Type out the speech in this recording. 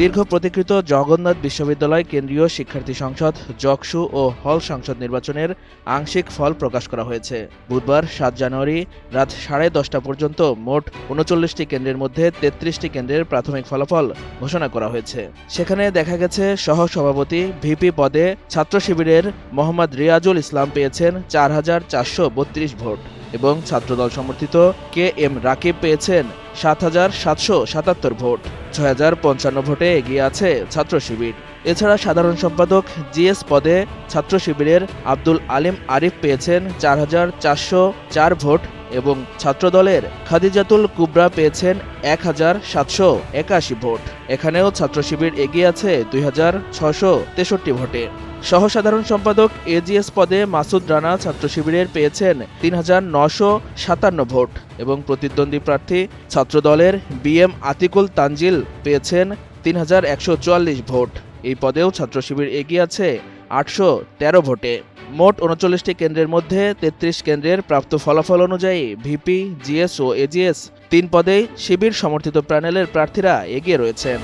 দীর্ঘ প্রতীকৃত জগন্নাথ বিশ্ববিদ্যালয় কেন্দ্রীয় শিক্ষার্থী সংসদ জকসু ও হল সংসদ নির্বাচনের আংশিক ফল প্রকাশ করা হয়েছে। বুধবার সাত জানুয়ারি রাত সাড়ে দশটা পর্যন্ত মোট উনচল্লিশটি কেন্দ্রের মধ্যে তেত্রিশটি কেন্দ্রের প্রাথমিক ফলাফল ঘোষণা করা হয়েছে। সেখানে দেখা গেছে সহ সভাপতি ভিপি পদে ছাত্র শিবিরের মোহাম্মদ রিয়াজুল ইসলাম পেয়েছেন চার হাজার চারশো বত্রিশ ভোট এবং ছাত্রদল সমর্থিত কে এম রাকিব পেয়েছেন সাত হাজার সাতশো সাতাত্তর ভোট। ছয় হাজার পঞ্চান্ন ভোটে এগিয়ে আছে ছাত্র শিবির। এছাড়া সাধারণ সম্পাদক জিএস পদে ছাত্র শিবিরের আব্দুল আলিম আরিফ পেয়েছেন চার হাজার চারশো চার ভোট। এবং ছাত্রদলের খাদিজাতুল কুবরা পেয়েছেন এক হাজার সাতশো একাশি ভোট। এখানেও ছাত্র শিবির এগিয়ে আছে দুই হাজার ছশো তেষট্টি ভোটে। সহসাধারণ সম্পাদক এজিএস পদে মাসুদ রানা ছাত্র শিবিরের পেয়েছেন তিন হাজার নশো সাতান্ন ভোট এবং প্রতিদ্বন্দ্বী প্রার্থী ছাত্রদলের বিএম আতিকুল তানজিল পেয়েছেন তিন হাজার একশো চুয়াল্লিশ ভোট। এই পদেও ছাত্র শিবির এগিয়ে আছে আটশো তেরো ভোটে। মোট উনচল্লিশটি কেন্দ্রের মধ্যে তেত্রিশ কেন্দ্রের প্রাপ্ত ফলাফল অনুযায়ী ভিপি, জিএস ও এজিএস তিন পদেই শিবির সমর্থিত প্যানেলের প্রার্থীরা এগিয়ে রয়েছেন।